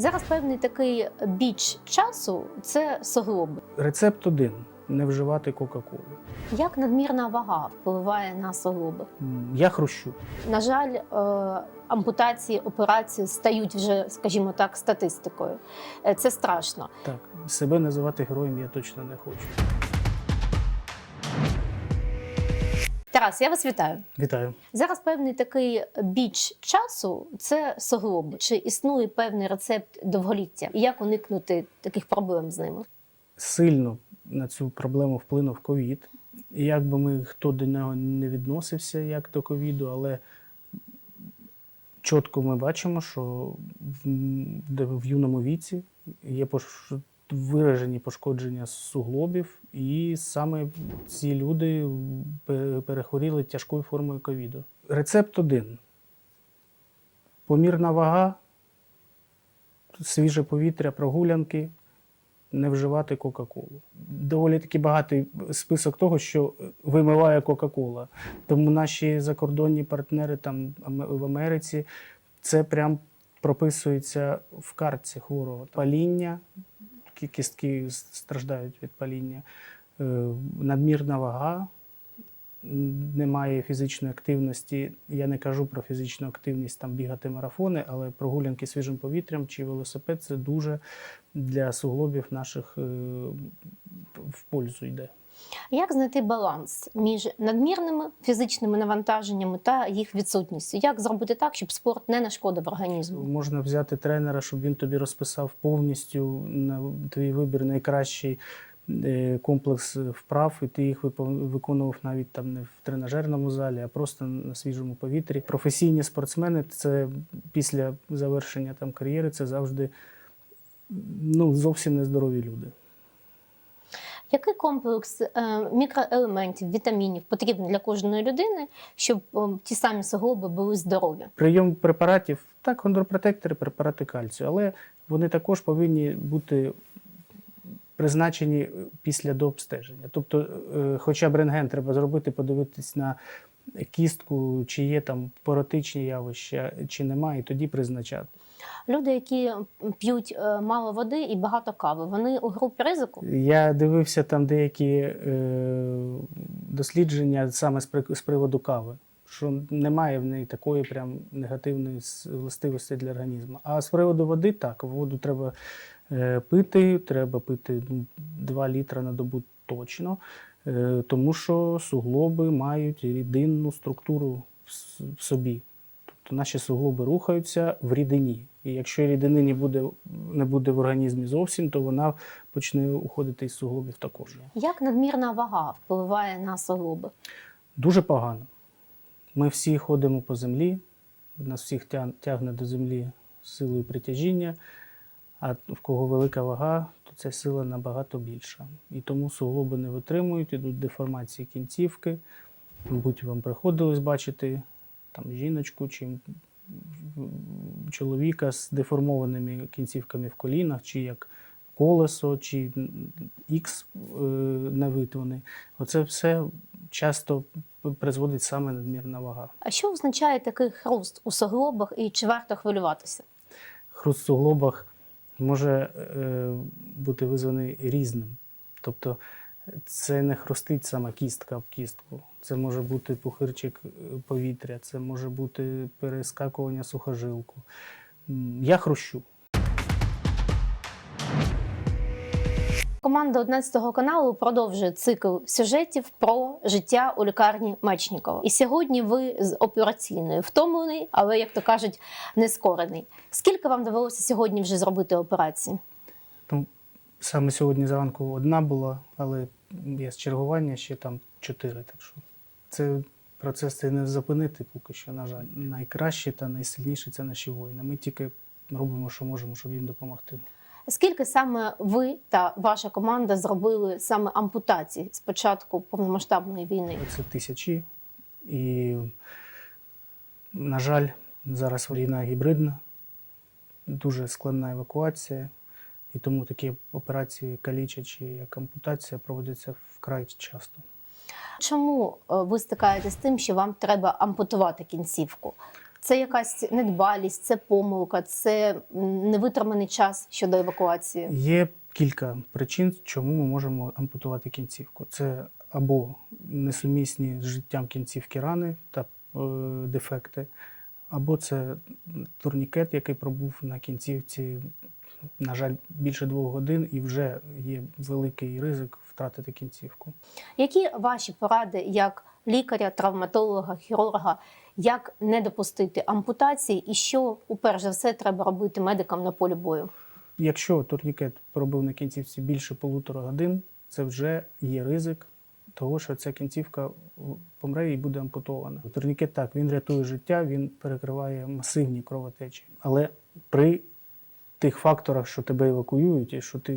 Зараз певний такий біч часу це суглоби. Рецепт один не вживати Кока-Колу. Як надмірна вага впливає на суглоби? Я хрущу. На жаль, е, ампутації, операції стають вже, скажімо так, статистикою. Е, Це страшно. Так, себе називати героєм я точно не хочу. Тарас, я вас вітаю. Вітаю. Зараз певний такий біч часу це суглоби. Чи існує певний рецепт довголіття? І як уникнути таких проблем з ними? Сильно на цю проблему вплинув ковід. Як би ми хто до нього не відносився, як до ковіду, але чітко ми бачимо, що в, юному віці є. Виражені пошкодження суглобів, і саме ці люди перехворіли тяжкою формою ковіду. Рецепт один: помірна вага, свіже повітря, прогулянки, не вживати Кока-Колу. Доволі таки багатий список того, що вимиває Кока-Кола. Тому наші закордонні партнери там в Америці це прям прописується в картці хворого. Паління, кістки страждають від паління, е, надмірна вага, немає фізичної активності. Я не кажу про фізичну активність там бігати марафони, але прогулянки свіжим повітрям чи велосипед це дуже для суглобів наших е, в пользу йде. Як знайти баланс між надмірними фізичними навантаженнями та їх відсутністю? Як зробити так, щоб спорт не нашкодив організму? Можна взяти тренера, щоб він тобі розписав повністю на твій вибір найкращий е, комплекс вправ, і ти їх виконував навіть там не в тренажерному залі, а просто на свіжому повітрі. Професійні спортсмени це після завершення там кар'єри, це завжди ну, зовсім нездорові люди. Який комплекс е, мікроелементів, вітамінів потрібен для кожної людини, щоб е, ті самі суглоби були здорові? Прийом препаратів, так, хондропротектори, препарати кальцію, але вони також повинні бути призначені після дообстеження. Тобто, е, хоча б рентген треба зробити, подивитись на кістку, чи є там поротичні явища, чи немає, і тоді призначати. Люди, які п'ють е, мало води і багато кави, вони у групі ризику. Я дивився там деякі е, дослідження саме з, при- з приводу кави, що немає в неї такої прям негативної властивості для організму. А з приводу води, так, воду треба е, пити, треба пити ну, 2 літра на добу точно, е, тому що суглоби мають рідинну структуру в собі. Тобто наші суглоби рухаються в рідині. І якщо рідини не буде, не буде в організмі зовсім, то вона почне уходити із суглобів також. Як надмірна вага впливає на суглоби? Дуже погано. Ми всі ходимо по землі, нас всіх тягне до землі силою притяжіння, а в кого велика вага, то ця сила набагато більша. І тому суглоби не витримують, ідуть деформації кінцівки. Мабуть, вам приходилось бачити там жіночку чи чоловіка з деформованими кінцівками в колінах, чи як колесо, чи ікс е, на вид вони. Оце все часто призводить саме надмірна вага. А що означає такий хруст у суглобах і чи варто хвилюватися? Хруст в суглобах може е, бути визваний різним. Тобто це не хрустить сама кістка об кістку. Це може бути пухирчик е, повітря, це може бути перескакування сухожилку. Я хрущу. Команда 11 каналу продовжує цикл сюжетів про життя у лікарні Мечнікова. І сьогодні ви з операційною втомлений, але як то кажуть, нескорений. Скільки вам довелося сьогодні вже зробити операції? Ну, саме сьогодні зранку одна була, але є з чергування ще там чотири. Так що це процес цей не зупинити поки що, на жаль. Найкраще та найсильніше це наші воїни. Ми тільки робимо, що можемо, щоб їм допомогти. Скільки саме ви та ваша команда зробили саме ампутацій з початку повномасштабної війни? Це тисячі. І, на жаль, зараз війна гібридна, дуже складна евакуація. І тому такі операції калічачі, як ампутація, проводяться вкрай часто. Чому е, ви стикаєтесь з тим, що вам треба ампутувати кінцівку? Це якась недбалість, це помилка, це невитриманий час щодо евакуації. Є кілька причин, чому ми можемо ампутувати кінцівку. Це або несумісні з життям кінцівки рани та е, дефекти, або це турнікет, який пробув на кінцівці, на жаль, більше двох годин, і вже є великий ризик втратити кінцівку. Які ваші поради як лікаря, травматолога, хірурга, як не допустити ампутації, і що уперше за все треба робити медикам на полі бою? Якщо турнікет пробив на кінцівці більше полутора годин, це вже є ризик того, що ця кінцівка помре і буде ампутована. Турнікет так, він рятує життя, він перекриває масивні кровотечі. Але при тих факторах, що тебе евакуюють, і що ти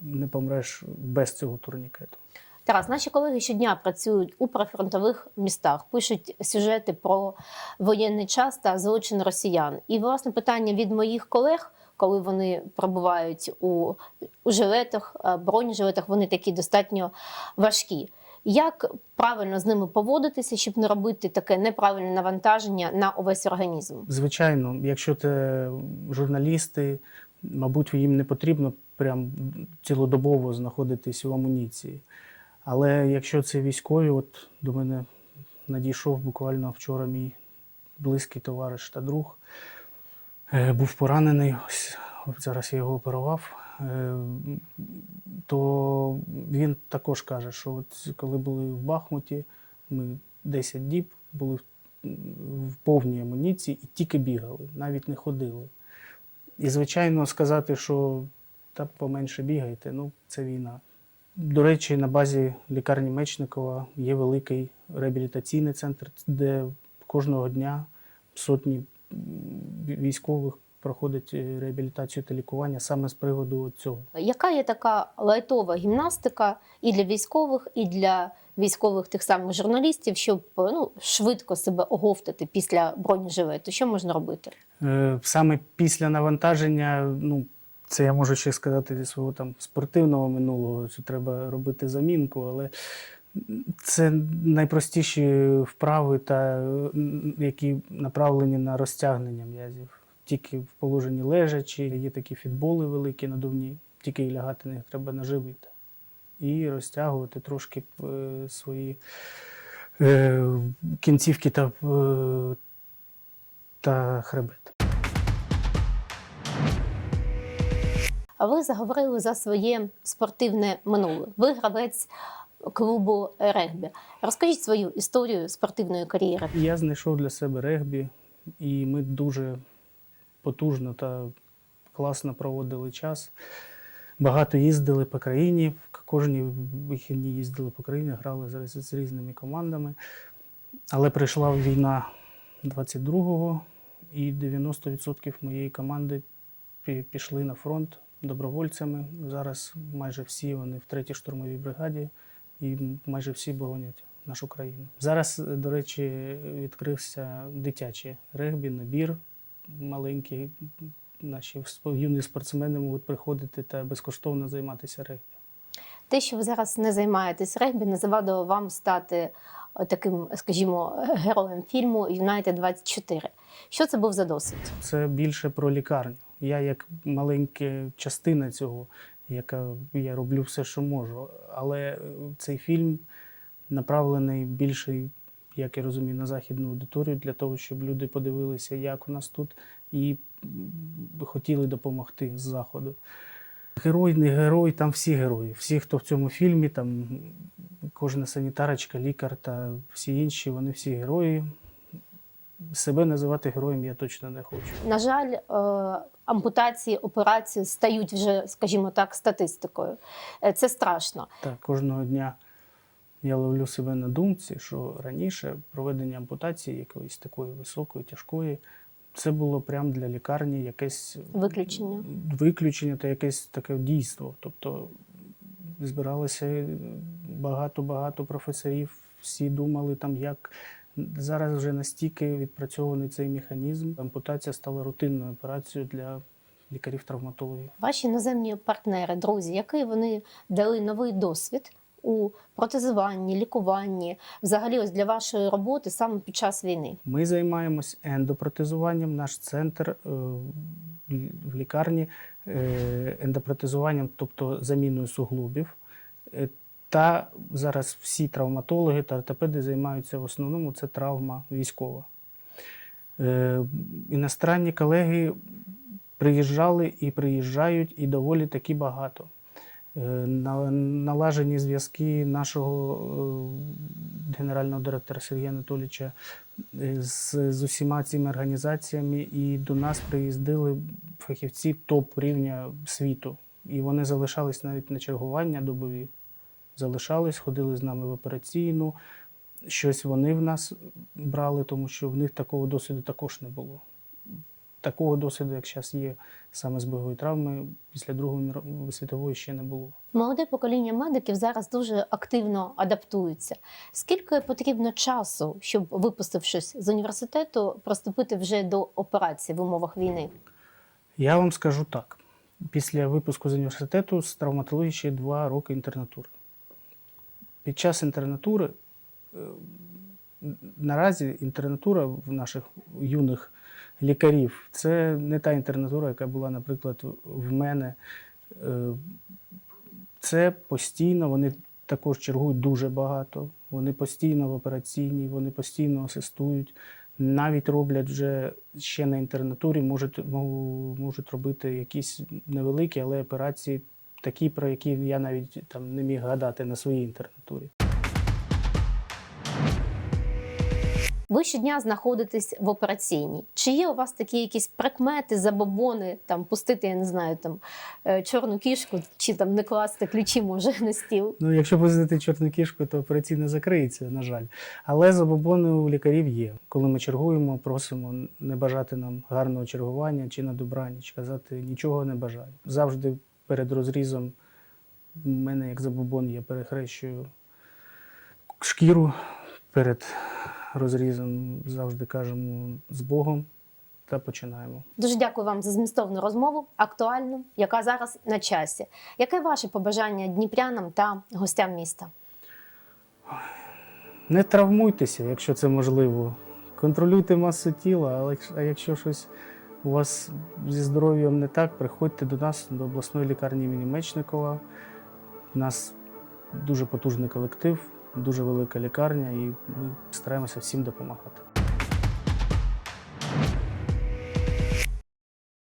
не помреш без цього турнікету. Тарас, наші колеги щодня працюють у прифронтових містах, пишуть сюжети про воєнний час та злочин росіян. І власне питання від моїх колег, коли вони перебувають у, у жилетах, е, бронежилетах, вони такі достатньо важкі. Як правильно з ними поводитися, щоб не робити таке неправильне навантаження на увесь організм? Звичайно, якщо це журналісти, мабуть, їм не потрібно прям цілодобово знаходитись в амуніції. Але якщо це військові, от до мене надійшов буквально вчора мій близький товариш та друг, е, був поранений, ось зараз я його оперував. Е, То він також каже, що от коли були в Бахмуті, ми 10 діб були в повній амуніції і тільки бігали, навіть не ходили. І, звичайно, сказати, що та поменше бігайте, ну це війна. До речі, на базі лікарні Мечникова є великий реабілітаційний центр, де кожного дня сотні військових проходять е, реабілітацію та лікування саме з приводу цього. Яка є така лайтова гімнастика і для військових, і для військових тих самих журналістів, щоб ну, швидко себе оговтати після бронежилету? Що можна робити? Е, Саме після навантаження, ну, це я можу ще сказати зі свого там спортивного минулого, що треба робити замінку, але це найпростіші вправи, та, які направлені на розтягнення м'язів. Тільки в положенні лежачі, є такі фітболи великі надувні, тільки і лягати на них треба на живіт. І розтягувати трошки е, свої е, кінцівки та, е, та хребет. А ви заговорили за своє спортивне минуле. Ви гравець клубу регбі. Розкажіть свою історію спортивної кар'єри. Я знайшов для себе регбі, і ми дуже потужно та класно проводили час. Багато їздили по країні, кожні вихідні їздили по країні, грали з, з різними командами. Але прийшла війна 22-го, і 90% моєї команди пі- пішли на фронт добровольцями. Зараз майже всі вони в 3-й штурмовій бригаді і майже всі боронять нашу країну. Зараз, до речі, відкрився дитячий регбі, набір маленький. Наші юні спортсмени можуть приходити та безкоштовно займатися регбі. Те, що ви зараз не займаєтесь регбі, не завадило вам стати е, таким, скажімо, героєм фільму Юнайтед 24. Що це був за досвід? Це більше про лікарню. Я як маленька частина цього, яка я роблю все, що можу. Але е, цей фільм направлений більше, як я розумію, на західну аудиторію для того, щоб люди подивилися, як у нас тут, і хотіли допомогти з заходу. Герой, не герой, там всі герої. Всі, хто в цьому фільмі, там кожна санітарочка, лікар та всі інші, вони всі герої. Себе називати героєм я точно не хочу. На жаль, е, ампутації, операції стають вже, скажімо так, статистикою. Е, Це страшно. Так, кожного дня я ловлю себе на думці, що раніше проведення ампутації якоїсь такої високої, тяжкої, це було прямо для лікарні якесь Виключення. виключення та якесь таке дійство. Тобто збиралося багато-багато професорів, всі думали там, як зараз вже настільки відпрацьований цей механізм. Ампутація стала рутинною операцією для лікарів-травматологів. Ваші іноземні партнери, друзі, який вони дали новий досвід у протезуванні, лікуванні, взагалі, ось для вашої роботи саме під час війни? Ми займаємось ендопротезуванням. Наш центр е, в лікарні е, ендопротезуванням, тобто заміною суглобів. Е, Та зараз всі травматологи та ортопеди займаються в основному це травма військова. Іностранні колеги приїжджали і приїжджають, і доволі таки багато. Е, на- Налажені зв'язки нашого е, генерального директора Сергія Анатолійовича е, з, з усіма цими організаціями, і до нас приїздили фахівці топ рівня світу. І вони залишались навіть на чергування добові. Залишались, ходили з нами в операційну. Щось вони в нас брали, тому що в них такого досвіду також не було. Такого досвіду, як зараз є саме з бойової травми, після Другої світової ще не було. Молоде покоління медиків зараз дуже активно адаптується. Скільки потрібно часу, щоб, випустившись з університету, приступити вже до операції в умовах війни? Я вам скажу так: після випуску з університету з травматології ще два роки інтернатури. Під час інтернатури е, наразі інтернатура в наших юних лікарів це не та інтернатура, яка була, наприклад, в мене. Е, Це постійно, вони також чергують дуже багато. Вони постійно в операційній, вони постійно асистують. Навіть роблять вже ще на інтернатурі, можуть, можуть робити якісь невеликі, але операції такі, про які я навіть там не міг гадати на своїй інтернатурі. Ви щодня знаходитесь в операційній. Чи є у вас такі якісь прикмети, забобони, там пустити, я не знаю, там е, чорну кішку, чи там не класти ключі, може, на стіл? Ну, якщо позити чорну кішку, то операційна закриється, на жаль. Але забобони у лікарів є. Коли ми чергуємо, просимо не бажати нам гарного чергування чи на добраніч, казати нічого не бажаю. Завжди перед розрізом в мене як забобон є, перехрещую шкіру перед розрізом, завжди кажемо з Богом та починаємо. Дуже дякую вам за змістовну розмову, актуальну, яка зараз на часі. Яке ваше побажання дніпрянам та гостям міста? Не травмуйтеся, якщо це можливо. Контролюйте масу тіла, але а якщо щось у вас зі здоров'ям не так, приходьте до нас, до обласної лікарні імені Мечникова. У нас дуже потужний колектив, дуже велика лікарня, і ми стараємося всім допомагати.